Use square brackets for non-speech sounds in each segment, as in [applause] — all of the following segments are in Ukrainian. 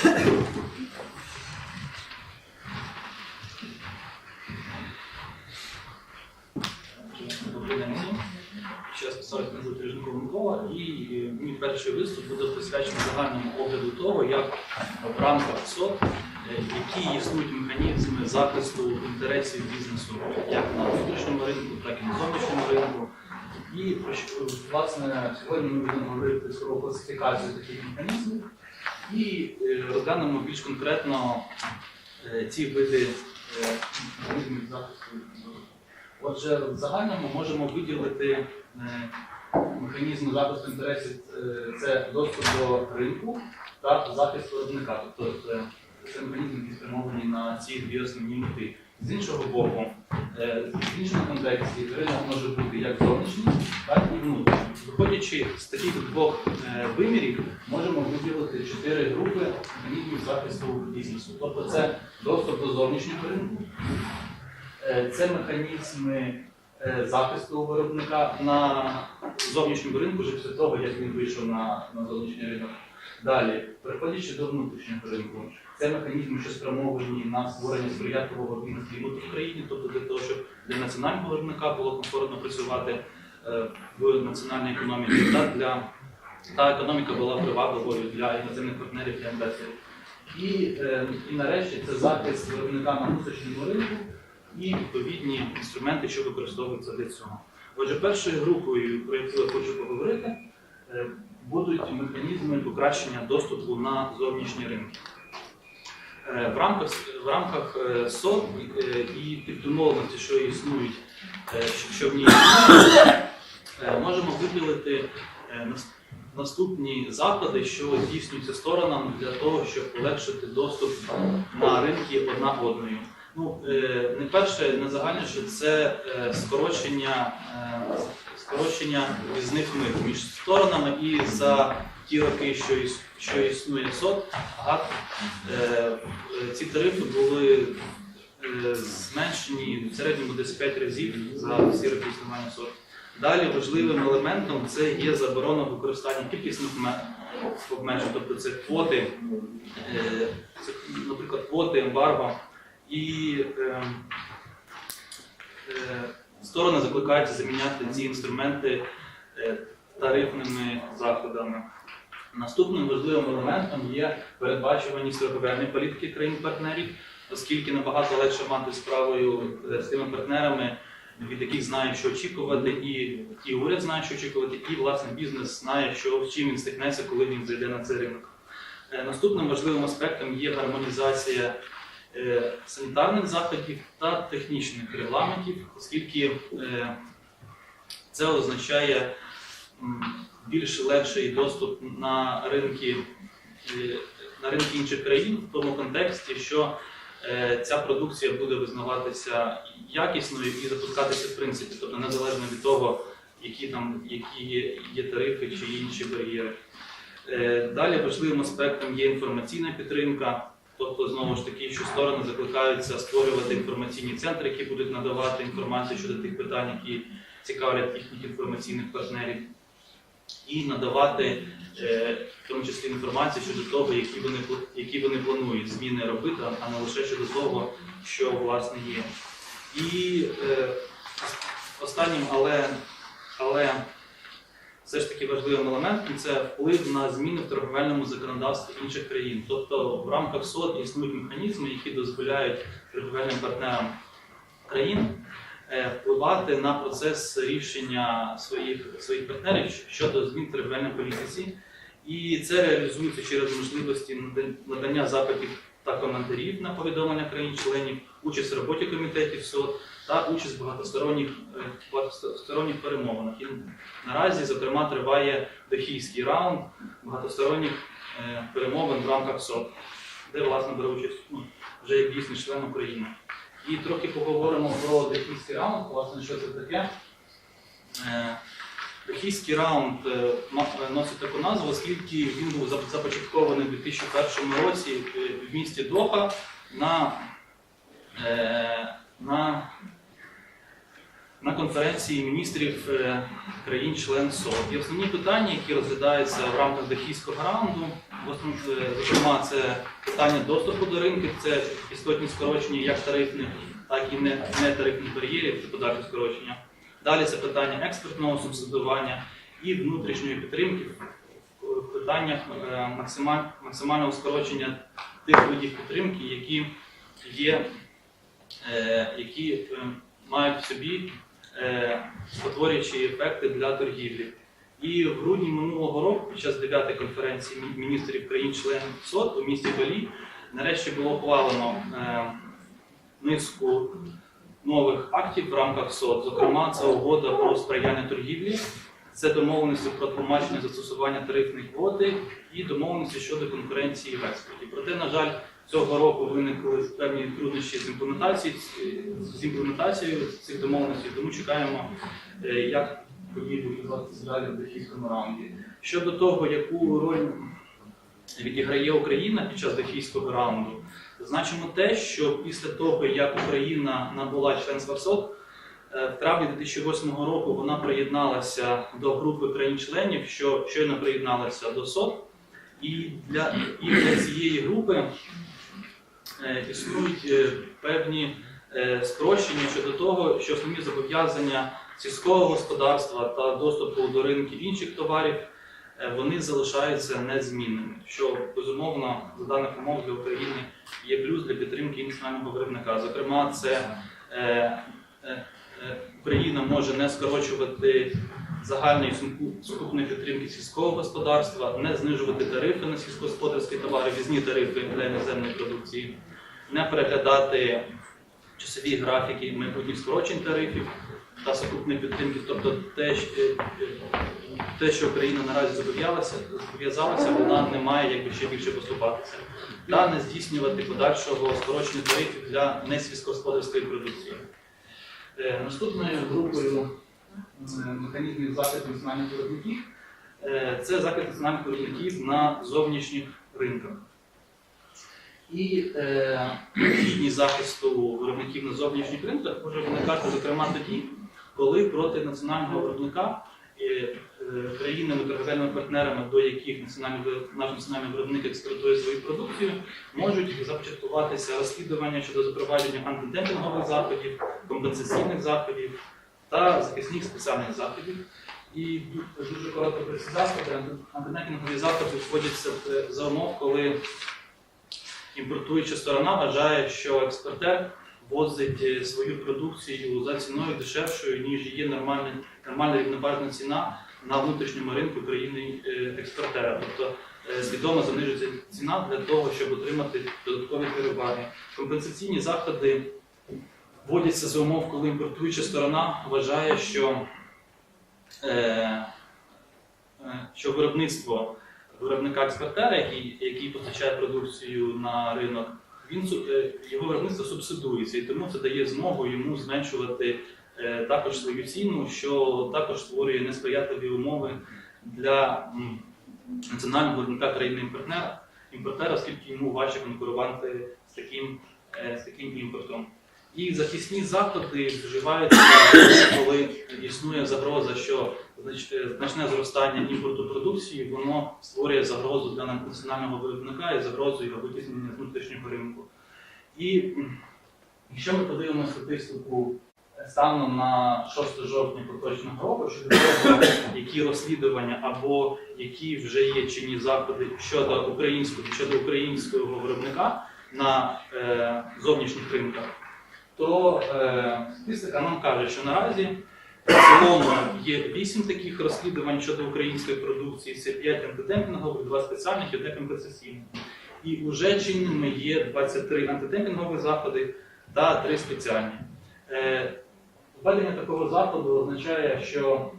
Ще мене звати Ріженко Микола, і мій перший виступ буде присвячений загальному огляду того, як в рамках СОТ, е, які існують механізми захисту інтересів бізнесу як на внутрішньому ринку, так і на зовнішньому ринку. І власне сьогодні ми будемо говорити про класифікацію таких механізмів і е, розглянемо більш конкретно е, ці види е, механізмів захисту. Отже, в загальному можемо виділити механізми захисту інтересів це доступ до ринку та захист виробника. Тобто це механізми, які спрямовані на ці дві основні мети. З іншого боку, е, в іншому контексті ринок може бути як зовнішній, так і внутрішній. Виходячи з таких двох е, вимірів, можемо виділити чотири групи механізмів захисту бізнесу. Тобто це доступ до зовнішнього ринку, Е, Це механізми захисту виробника на зовнішньому ринку вже після того, як він вийшов на, на зовнішній ринок. Далі, переходячи до внутрішнього ринку, це механізми, що спрямовані на створення сприятливого бізнес-клімату в країні, тобто для того, щоб для національного виробника було комфортно працювати е, в національній економіці, та для та економіка була привабливою для іноземних партнерів для інвесторів. І, е, і нарешті це захист виробника на внутрішньому ринку і відповідні інструменти, що використовуються для цього. Отже, першою групою, про яку я хочу поговорити, будуть механізми покращення доступу на зовнішні ринки. Е, В рамках, в рамках е, СОД е, і тих що існують, е, що- в ній існують, е, можемо виділити е, наступні заходи, що здійснюються сторонами для того, щоб полегшити доступ на ринки одна одною. Ну, е, не перше, не загальніше, це е, скорочення, е, скорочення візних мит між сторонами і за ті роки, що, що існує е, е, ці тарифи були зменшені в середньому десь 5 разів за всі роки існування СОД. Далі важливим елементом це є заборона використання кількісних ме- обмежень, тобто це квоти, наприклад, квоти, ембарго. І е, е, сторони закликаються заміняти ці інструменти е, тарифними заходами. Наступним важливим елементом є передбачуваність торговельної політики країн-партнерів, оскільки набагато легше мати справою е, з тими партнерами, від яких знає, що очікувати, і, і уряд знає, що очікувати, і власне бізнес знає, що з чим він стикнеться, коли він зайде на цей ринок. Е, Наступним важливим аспектом є гармонізація санітарних заходів та технічних регламентів, оскільки е, це означає більш легший доступ на ринки, е, на ринки інших країн в тому контексті, що е, ця продукція буде визнаватися якісною і запускатися в принципі, тобто незалежно від того, які там які є, є тарифи чи інші бар'єри. Е, Далі важливим аспектом є інформаційна підтримка. Тобто, знову ж таки, що сторони закликаються створювати інформаційні центри, які будуть надавати інформацію щодо тих питань, які цікавлять їхніх інформаційних партнерів, і надавати е, в тому числі інформацію щодо того, які вони які вони планують зміни робити, а не лише щодо того, що власне є. І е, останнім, але, але все ж таки важливим елементом це вплив на зміни в торговельному законодавстві інших країн. Тобто в рамках СОД існують механізми, які дозволяють торговельним партнерам країн е, впливати на процес рішення своїх, своїх партнерів щодо змін в торговельній політиці. І це реалізується через можливості надання запитів та коментарів на повідомлення країн-членів, участь в роботі комітетів СОД та участь в багатосторонніх, е, багатосторонніх перемовинах. І наразі, зокрема, триває дохійський раунд багатосторонніх е, перемовин в рамках СОД, де власне бере участь ну, вже як дійсний член України. І трохи поговоримо про дохійський раунд, власне, що це таке. Е, раунд е, е, носить таку назву, оскільки він був започаткований у 2001 році е, в місті Доха на, на на конференції міністрів країн-член СОД. І основні питання, які розглядаються в рамках Дахійського раунду, зокрема, це питання доступу до ринків, це істотні скорочення як тарифних, так і нетарифних бар'єрів та подальше скорочення. Далі це питання експортного субсидування і внутрішньої підтримки в питаннях е, максимального скорочення тих видів підтримки, які є, е, які е, мають в собі спотворюючі ефекти для торгівлі. І в грудні минулого року, під час 9 конференції міністрів країн-членів СОТ у місті Балі, нарешті було ухвалено низку нових актів в рамках СОТ. Зокрема, це угода про сприяння торгівлі, це домовленості про тлумачення застосування тарифних квоти і домовленості щодо конкуренції в експорті. Проте, на жаль, цього року виникли певні труднощі з імплементацією з імплементацією цих домовленостей, тому чекаємо, е, як події будуть далі в Дахійському раунді. Щодо того, яку роль відіграє Україна під час Дахійського раунду, значимо те, що після того, як Україна набула членства в СОТ, е, в травні 2008 року вона приєдналася до групи країн-членів, що щойно приєдналася до СОТ. І для, і для цієї групи е, існують е, певні спрощення щодо того, що основні зобов'язання сільського господарства та доступу до ринків інших товарів вони залишаються незмінними, що безумовно за даних умов для України є плюс для підтримки національного виробника. Зокрема, це е, е, е, Україна може не скорочувати загальної сукупної підтримки сільського господарства, не знижувати тарифи на сільськогосподарські товари, візні тарифи для іноземної продукції, не переглядати часові графіки майбутніх скорочень тарифів та сукупної підтримки, тобто те, е, те, що Україна наразі зобов'язалася, зобов'язалася, вона не має якби ще більше поступатися, та не здійснювати подальшого скорочення тарифів для несільськогосподарської продукції. Е, Наступною групою е, механізмів захисту національних виробників це захист національних виробників на зовнішніх ринках. І [clears throat] необхідність захисту виробників на зовнішніх ринках може виникати, зокрема, тоді, коли проти національного виробника е, е, країнами торговельними партнерами, до яких національний, наш національний виробник експортує свою продукцію, можуть започаткуватися розслідування щодо запровадження антидемпінгових заходів, компенсаційних заходів та захисних спеціальних заходів. І дуже коротко про ці заходи. Антидемпінгові заходи входяться за умов, коли імпортуюча сторона вважає, що експортер возить е, свою продукцію за ціною дешевшою, ніж є нормальна, нормальна рівноважна ціна на внутрішньому ринку країни е, експортера. Тобто е, свідомо занижується ціна для того, щоб отримати додаткові переваги. Компенсаційні заходи вводяться за умов, коли імпортуюча сторона вважає, що, що виробництво виробника експортера, який, який постачає продукцію на ринок, він е, його виробництво субсидується, і тому це дає змогу йому зменшувати е, також свою ціну, що також створює несприятливі умови для національного виробника країни імпортера, оскільки йому важче конкурувати з таким, е, з таким імпортом. І захисні заходи вживаються, [coughs] коли існує загроза, що е, значне зростання імпорту продукції воно створює загрозу для національного виробника і загрозу його витіснення з внутрішнього ринку. І якщо ми подивимося статистику е, станом на 6 жовтня поточного року, щодо того, які розслідування або які вже є чинні заходи щодо українського щодо українського виробника на е, зовнішніх ринках, то е, статистика нам каже, що наразі в цілому є 8 таких розслідувань щодо української продукції, це 5 антидемпінгових, 2 спеціальних і 1 компенсаційних. І вже чинними є 23 антидемпінгові заходи та 3 спеціальні. Е, Введення такого заходу означає, що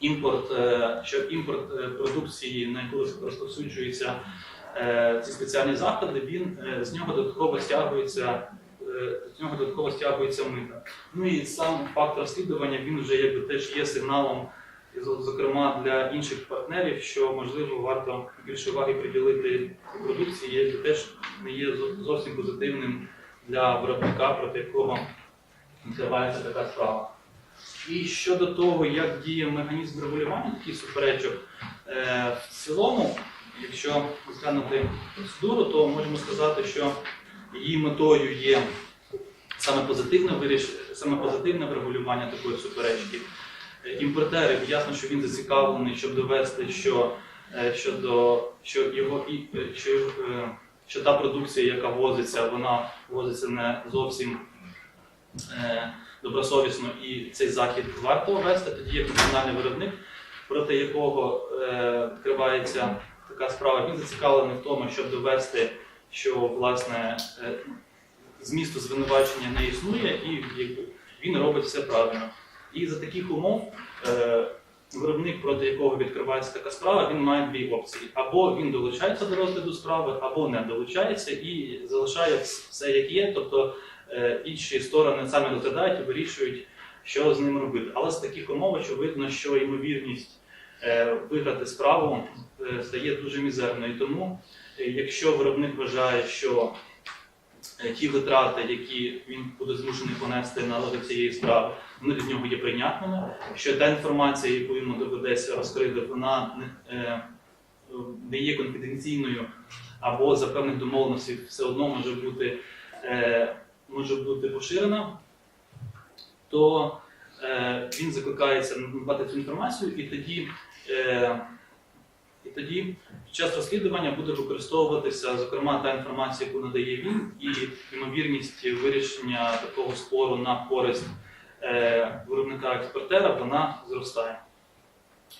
імпорт, е, що імпорт продукції, на яку розповсюджуються ці спеціальні заходи, він з нього додатково стягується. Е, З нього додатково стягується мита. Ну і сам факт розслідування він вже якби теж є сигналом, зокрема для інших партнерів, що можливо варто більше уваги приділити продукції, якби теж не є зовсім позитивним для виробника, проти якого відкривається така справа. І щодо того, як діє механізм регулювання таких суперечок, е, в цілому, якщо розглянути процедуру, то можемо сказати, що її метою є саме позитивне виріш... саме позитивне врегулювання такої суперечки. Е, Імпортер ясно, що він зацікавлений, щоб довести, що, е, щодо, що його е, що, що та продукція, яка возиться, вона возиться не зовсім е, добросовісно, і цей захід варто ввести. Тоді як національний виробник, проти якого е, відкривається така справа, він зацікавлений в тому, щоб довести, що власне е, змісту звинувачення не існує, і він робить все правильно. І за таких умов е, виробник, проти якого відкривається така справа, він має дві опції: або він долучається до розгляду справи, або не долучається і залишає все як є. Тобто е, інші сторони самі розглядають і вирішують, що з ним робити. Але з таких умов очевидно, що ймовірність виграти справу стає дуже мізерною. Тому, якщо виробник вважає, що е, ті витрати, які він буде змушений понести на цієї справи, вони для нього є прийнятними, що та інформація, яку йому доведеться розкрити, вона не, е, є конфіденційною або за певних домовленостей все одно може бути, е, може бути поширена, то е, він закликається надавати цю інформацію, і тоді, е, і тоді під час розслідування буде використовуватися, зокрема, та інформація, яку надає він, і ймовірність вирішення такого спору на користь е, виробника-експортера вона зростає.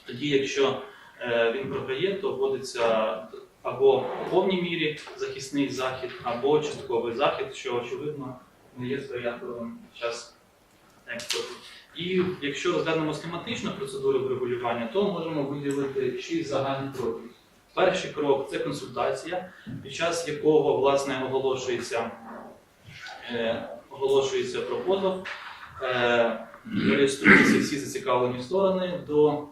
Тоді, якщо е, він програє, то вводиться або в повній мірі захисний захід, або частковий захід, що очевидно не є сприятливим під час експорту. І якщо розглянемо схематично процедуру врегулювання, то можемо виділити шість загальних кроків. Перший крок це консультація, під час якого власне оголошується, е, оголошується про позов, е, реєструються всі зацікавлені сторони, до,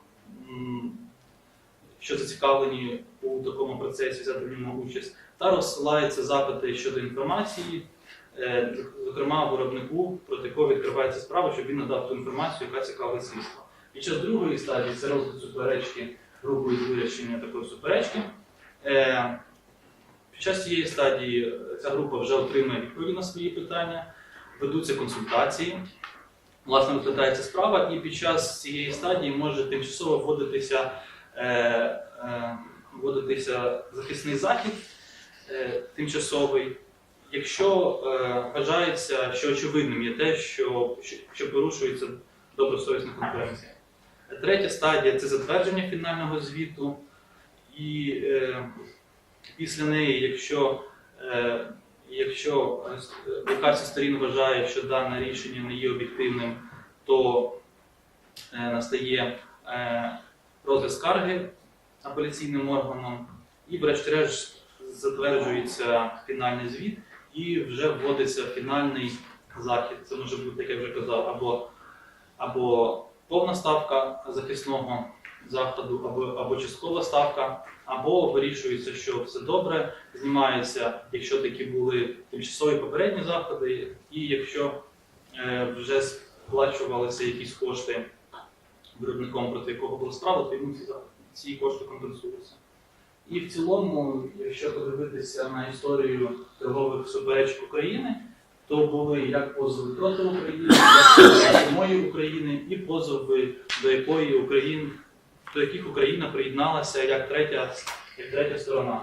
що зацікавлені у такому процесі взяти в ньому участь, та розсилаються запити щодо інформації, зокрема виробнику, проти якого відкривається справа, щоб він надав ту інформацію, яка цікавить слідство. Під час другої стадії це розгляд суперечки групою з вирішення такої суперечки. Е, Під час цієї стадії е, ця група вже отримує відповіді на свої питання, ведуться консультації, власне, розглядається справа, і під час цієї стадії може тимчасово вводитися, е, е, вводитися захисний захід е, тимчасовий, якщо е, вважається, що очевидним є те, що, що, порушується добросовісна конкуренція. Третя стадія це затвердження фінального звіту, і е, після неї, якщо, е, якщо е, зі сторін вважає, що дане рішення не є об'єктивним, то е, настає е, розгляд скарги апеляційним органом, і, врешті-решт, затверджується фінальний звіт і вже вводиться фінальний захід. Це може бути, як я вже казав, або, або повна ставка захисного заходу, або, або часткова ставка, або вирішується, що все добре, знімається, якщо такі були тимчасові попередні заходи, і якщо е, вже сплачувалися якісь кошти виробником, проти якого була справа, то йому ці, ці кошти компенсуються. І в цілому, якщо подивитися на історію торгових суперечок України, то були як позови проти України, як самої України, і позови, до якої Україн, до яких Україна приєдналася як третя, як третя сторона.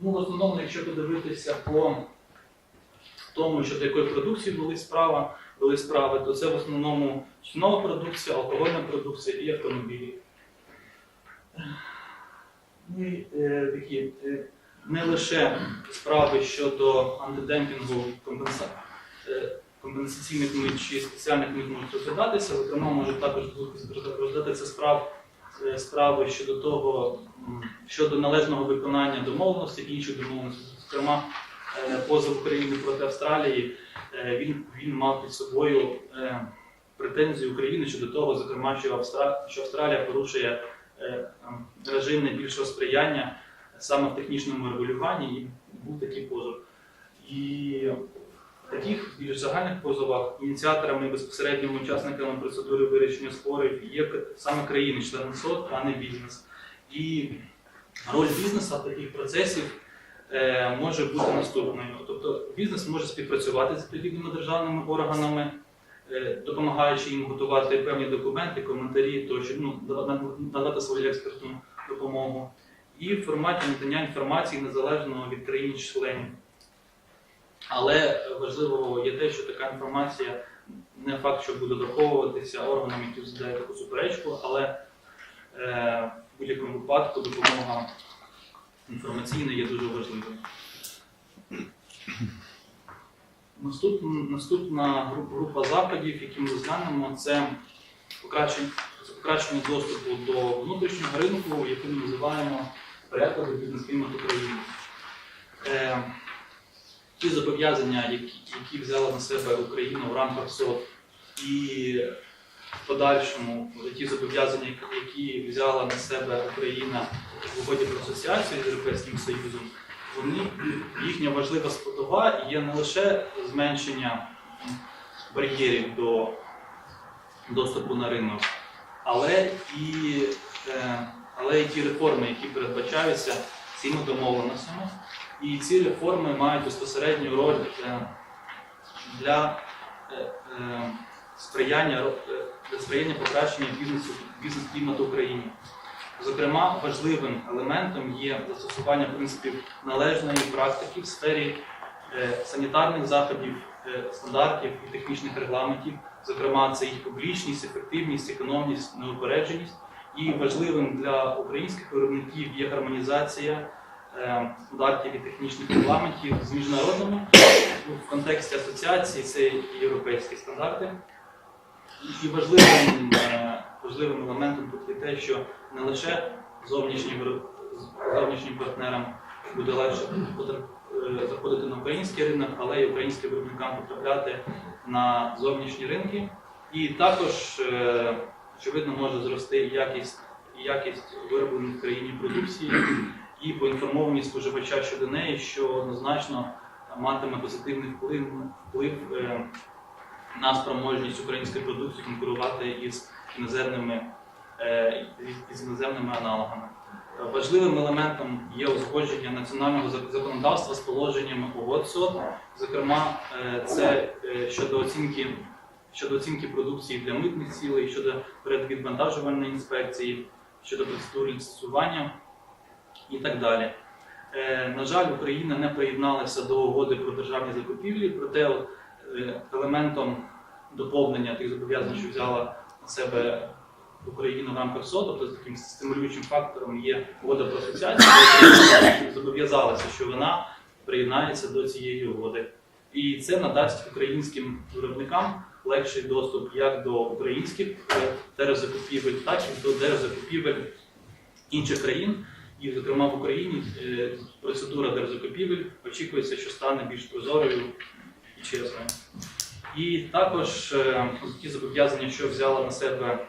Ну, в основному, якщо подивитися по тому, що до якої продукції були справа, були справи, то це в основному чинова продукція, алкогольна продукція і автомобілі. І е, такі е, не лише справи щодо антидемпінгу компенса... е, компенсаційних мит чи спеціальних мит можуть розглядатися. Зокрема, може також розглядатися справ, е, справи щодо того, щодо належного виконання домовленостей, інших домовленостей. Зокрема, е, позов України проти Австралії, е, він, він мав під собою е, претензії України щодо того, зокрема, що, Австра... що Австралія порушує режим найбільшого сприяння саме в технічному регулюванні, і був такий позов. І в таких більш загальних позовах ініціаторами і безпосередніми учасниками процедури вирішення спорів є саме країни-члени СОТ, а не бізнес. І роль бізнесу в таких процесів е, може бути наступною. Тобто бізнес може співпрацювати з відповідними державними органами, е, допомагаючи їм готувати певні документи, коментарі, тощо ну, надати свою експертну допомогу. І в форматі надання інформації незалежно від країн-членів. Але важливо є те, що така інформація не факт, що буде враховуватися органами, які розглядають таку суперечку, але е, в будь-якому випадку допомога інформаційна є дуже важливою. Наступна, наступна група, заходів, які ми розглянемо, це покращення, це покращення доступу до внутрішнього ринку, який ми називаємо переклади бізнес-клімат України. Е, ті зобов'язання, які, які взяла на себе Україна в рамках СОТ, і в подальшому ті зобов'язання, які взяла на себе Україна в угоді про асоціацію з Європейським Союзом, вони їхня важлива складова є не лише зменшення бар'єрів до доступу на ринок, але і, е, але і ті реформи, які передбачаються цими домовленостями. І ці реформи мають безпосередню роль е, для е, е, сприяння, для сприяння покращення бізнесу, бізнес-клімату в Україні. Зокрема, важливим елементом є застосування принципів належної практики в сфері е, санітарних заходів, е, стандартів і технічних регламентів. Зокрема, це їх публічність, ефективність, економність, неупередженість. І важливим для українських виробників є гармонізація е, стандартів і технічних регламентів з міжнародними Ну, в контексті асоціації це європейські стандарти. І важливим, важливим елементом тут є те, що не лише зовнішнім, зовнішнім партнерам буде легше е, заходити на український ринок, але й українським виробникам потрапляти на зовнішні ринки. І також, е, очевидно, може зрости якість, якість вироблених в країні продукції і поінформованість споживача щодо неї, що однозначно матиме позитивний вплив, вплив е, на спроможність української продукції конкурувати із іноземними, е, із іноземними аналогами. Важливим елементом є узгодження національного зак- законодавства з положеннями угод СОТ. Зокрема, е, це е, щодо оцінки, щодо оцінки продукції для митних цілей, щодо передвідвантажувальної інспекції, щодо процедури ліцензування і так далі. На жаль, Україна не приєдналася до угоди про державні закупівлі, проте елементом доповнення тих зобов'язань, що взяла на себе Україна в рамках СО, тобто таким стимулюючим фактором є угода про асоціацію, зобов'язалася, що вона приєднається до цієї угоди. І це надасть українським виробникам легший доступ як до українських держзакупівель, так і до держзакупівель інших країн. І, зокрема, в Україні е, процедура держзакупівель очікується, що стане більш прозорою і чесною. І також е, ті зобов'язання, що взяла на себе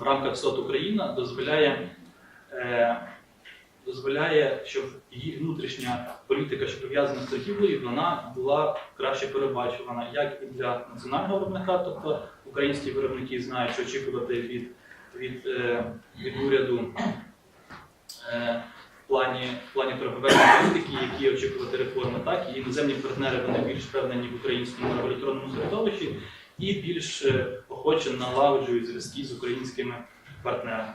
в рамках СОТ Україна, дозволяє, е, дозволяє, щоб її внутрішня політика, що пов'язана з торгівлею, вона була краще передбачувана як і для національного виробника, тобто українські виробники знають, що очікувати від, від, е, від уряду е, в плані, в плані торговельної політики, які очікувати реформи, так і іноземні партнери вони більш впевнені в українському регуляторному середовищі і більш е, охоче налагоджують зв'язки з українськими партнерами.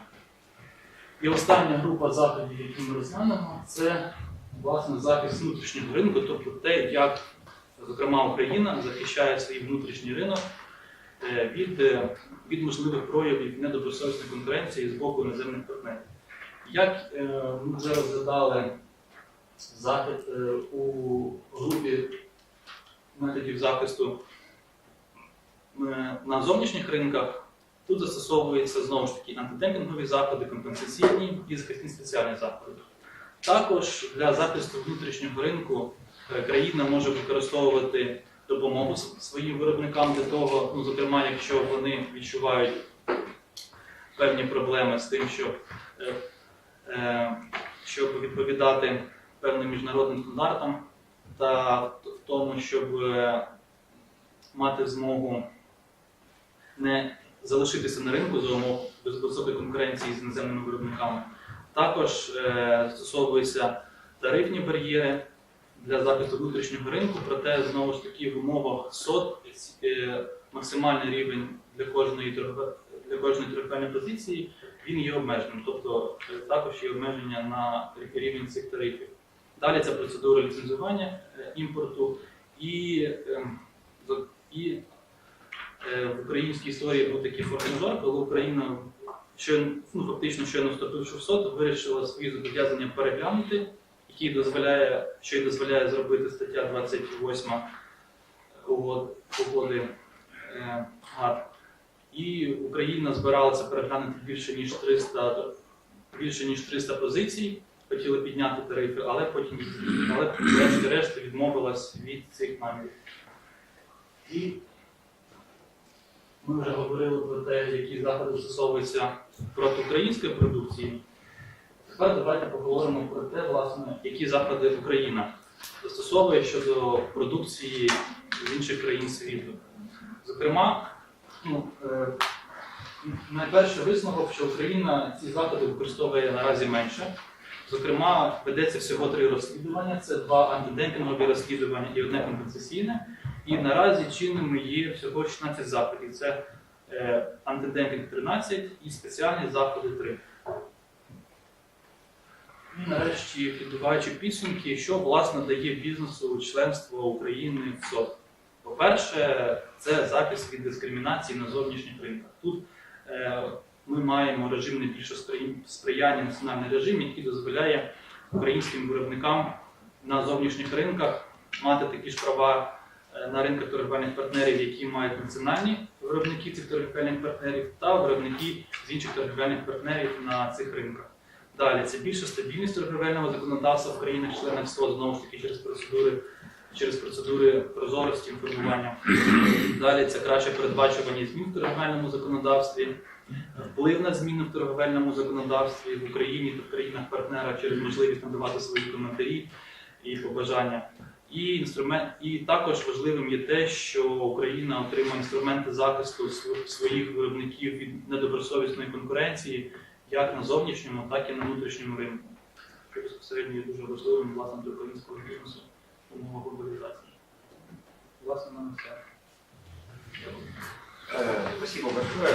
І остання група заходів, які ми розглянемо, це власне захист внутрішнього ринку, тобто те, як, зокрема, Україна захищає свій внутрішній ринок е, від, е, від можливих проявів недобросовісної конкуренції з боку іноземних партнерів. Як е, ми вже розглядали захід у групі методів захисту на зовнішніх ринках, тут застосовуються знову ж таки антидемпінгові заходи, компенсаційні і захисні спеціальні заходи. Також для захисту внутрішнього ринку е, країна може використовувати допомогу своїм виробникам для того, ну, зокрема, якщо вони відчувають певні проблеми з тим, щоб е, е, щоб відповідати певним міжнародним стандартам та в тому, щоб е, мати змогу не залишитися на ринку за умов високої конкуренції з іноземними виробниками. Також е, застосовуються тарифні бар'єри для захисту внутрішнього ринку, проте знову ж таки в умовах СОД е, максимальний рівень для кожної торгове- для кожної торговельної позиції він є обмеженим, тобто е, також є обмеження на рівень цих тарифів. Далі це процедура ліцензування е, імпорту і, ем, і в українській історії був такий форс-мажор, коли Україна щойно, ну, фактично щойно вступивши в СОТ, вирішила свої зобов'язання переглянути, який дозволяє, що й дозволяє зробити стаття 28 угод, угоди е, ГАТ. І Україна збиралася переглянути більше ніж 300, більше ніж 300 позицій, хотіли підняти тарифи, але потім але врешті-решт відмовилась від цих намірів. І ми вже говорили про те, які заходи стосовуються проти української продукції. Тепер давайте поговоримо про те, власне, які заходи Україна застосовує щодо продукції з інших країн світу. Зокрема, ну, е, найперший висновок, що Україна ці заходи використовує наразі менше. Зокрема, ведеться всього три розслідування: це два антидемпінгові розслідування і одне компенсаційне. І наразі чинними є всього 16 заходів. Це е, антидемпінг 13 і спеціальні заходи 3. І нарешті, підбиваючи підсумки, що власне дає бізнесу членство України в СОТ. По-перше, це захист від дискримінації на зовнішніх ринках. Тут е, ми маємо режим найбільше сприяння національний режим, який дозволяє українським виробникам на зовнішніх ринках мати такі ж права на ринках торговельних партнерів, які мають національні виробники цих торговельних партнерів, та виробники з інших торговельних партнерів на цих ринках. Далі це більша стабільність торговельного законодавства в країнах-членах СО, знову ж таки через процедури, через процедури прозорості інформування. Далі це краще передбачування змін в торговельному законодавстві, вплив на зміни в торговельному законодавстві в Україні та в країнах-партнерах через можливість надавати свої коментарі і побажання. І інструмент, і також важливим є те, що Україна отримає інструменти захисту св- своїх виробників від недобросовісної конкуренції як на зовнішньому, так і на внутрішньому ринку, що безпосередньо є дуже важливим власне для українського бізнесу в умовах глобалізації. Власне, на все. Э, Спасибо большое.